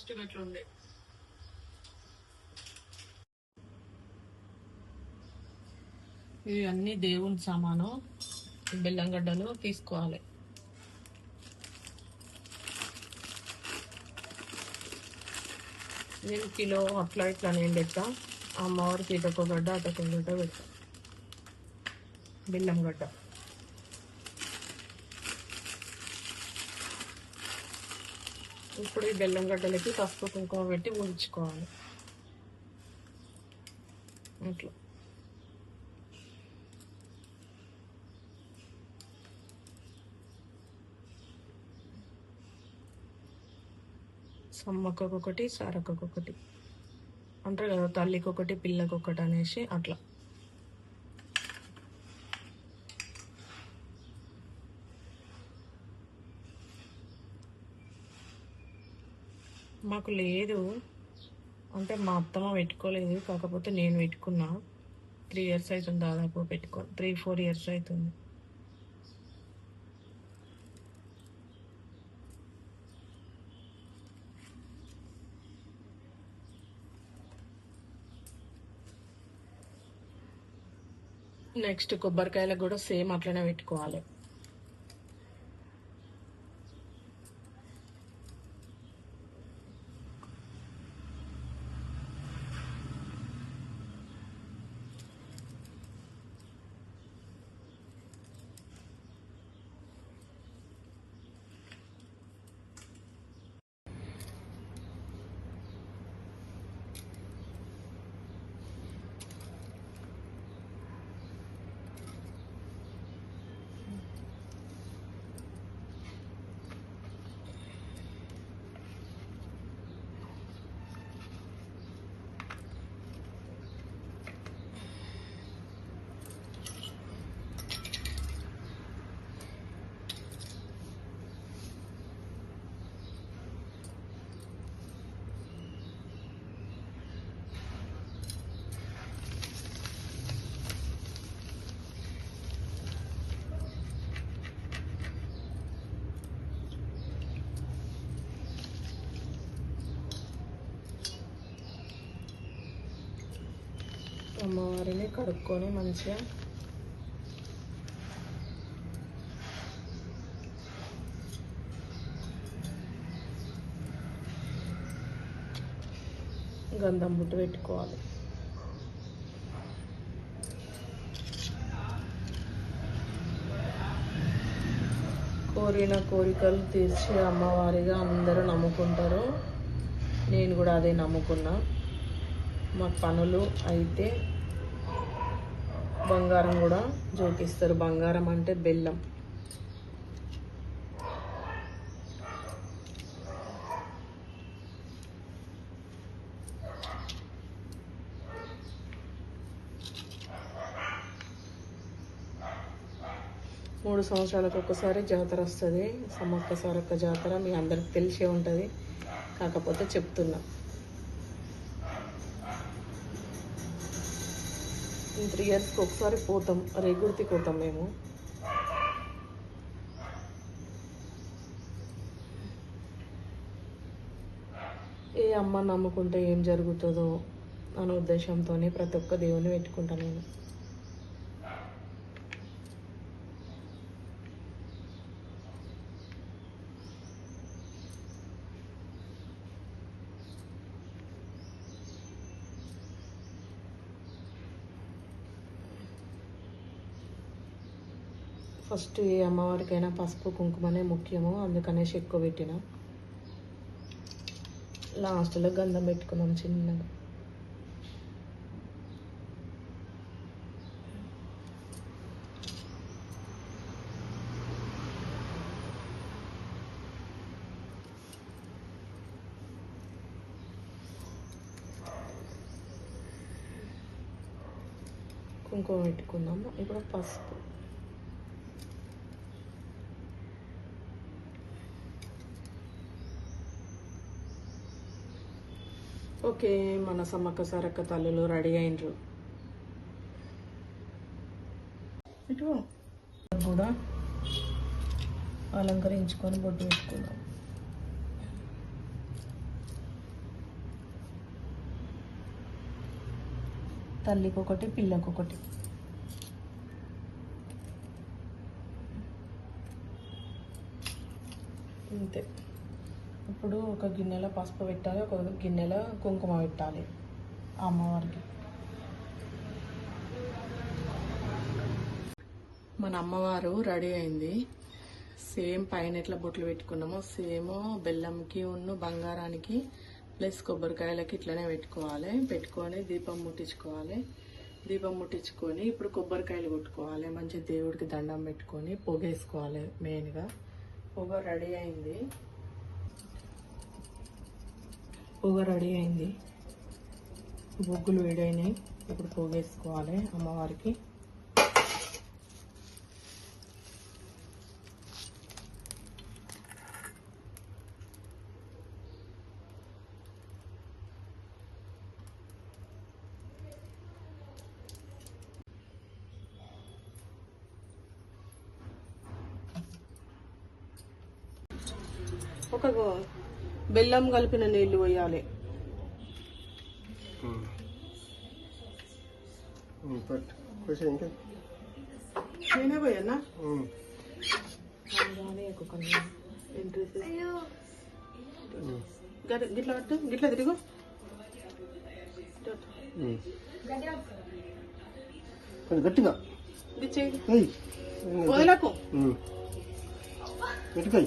First అట్లుండే ఇవన్నీ దేవుని సామాను బెల్లం గడ్డలు తీసుకోవాలి. నేను కిలో అట్లా ఇట్లా నేను పెడతా అమ్మవారికి ఇటొక గడ్డ అటొక గడ్డ పెడతా బెల్లం గడ్డ. ఇప్పుడు ఈ బెల్లం గడ్డలకి పసుపు కుంకుమ పెట్టి ముంచుకోవాలి అట్లా. సమ్మక్కకొకటి సారక్కకొకటి. అంటారు కదా తల్లికొకటి పిల్లకొకటి అనేసి అట్లా. మాకు లేదు. అంటే మా అత్తమ్మ పెట్టుకోలేదు. కాకపోతే నేను పెట్టుకున్నా. త్రీ ఇయర్స్ అవుతుంది దాదాపు పెట్టుకో త్రీ ఫోర్ ఇయర్స్ అవుతుంది నెక్స్ట్ కొబ్బరికాయలకు కూడా సేమ్ అట్లనే పెట్టుకోవాలి. అమ్మవారిని కడుక్కొని మంచిగా గంధం బుట్టు పెట్టుకోవాలి. కోరిన కోరికలు తీర్చి అమ్మవారిగా అందరూ నమ్ముకుంటారు. నేను కూడా అదే నమ్ముకున్నా. మా పనులు అయితే బంగారం కూడా జోకిస్తారు. బంగారం అంటే బెల్లం. మూడు సంవత్సరాలకు ఒకసారి జాతర వస్తుంది. సమ్మక్క సారక్క జాతర మీ అందరికి తెలిసే ఉంటుంది. కాకపోతే చెప్తున్నా. త్రీ ఇయర్స్కి ఒకసారి పోతాం రేగుర్తికి పోతాం మేము. ఏ అమ్మ నమ్ముకుంటే ఏం జరుగుతుందో అనే ఉద్దేశంతోనే ప్రతి ఒక్క దేవుని పెట్టుకుంటాను నేను. ఫస్ట్ ఏ అమ్మవారికైనా పసుపు కుంకుమనే ముఖ్యము అందుకనేసి ఎక్కువ పెట్టిన. లాస్ట్లో గంధం పెట్టుకున్నాం చిన్నగా. కుంకుమ పెట్టుకున్నాము. ఇప్పుడు పసుపు. ఓకే మన సమ్మక్క సరక్క తల్లులు రెడీ అయినరు. ఇటు కూడా అలంకరించుకొని బొడ్డు పెట్టుకుందాం. తల్లికి ఒకటి ఒకటి అంతే ఇప్పుడు ఒక గిన్నెలో పసుపు పెట్టాలి ఒక గిన్నెలో కుంకుమ పెట్టాలి అమ్మవారికి. మన అమ్మవారు రెడీ అయింది. సేమ్ పైన ఎట్లా బొట్లు పెట్టుకున్నామో సేమ్ బెల్లంకి ఉన్ను బంగారానికి ప్లస్ కొబ్బరికాయలకి ఇట్లనే పెట్టుకోవాలి. పెట్టుకొని దీపం ముట్టించుకోవాలి. దీపం ముట్టించుకొని ఇప్పుడు కొబ్బరికాయలు కొట్టుకోవాలి. మంచి దేవుడికి దండం పెట్టుకొని పొగేసుకోవాలి మెయిన్గా. పొగ రెడీ అయింది. పొగ రెడీ అయింది. బొగ్గులు వేడైనాయి. ఇప్పుడు పోగేసుకోవాలి అమ్మవారికి. ఒక గో- బెల్లం కలిపిన నీళ్ళు పోయాలి నేనే పోయానా. గిట్ల పట్టు గిట్ల తిరుగు. కొంచెం గట్టిగా. వదలకు. గట్టిగా.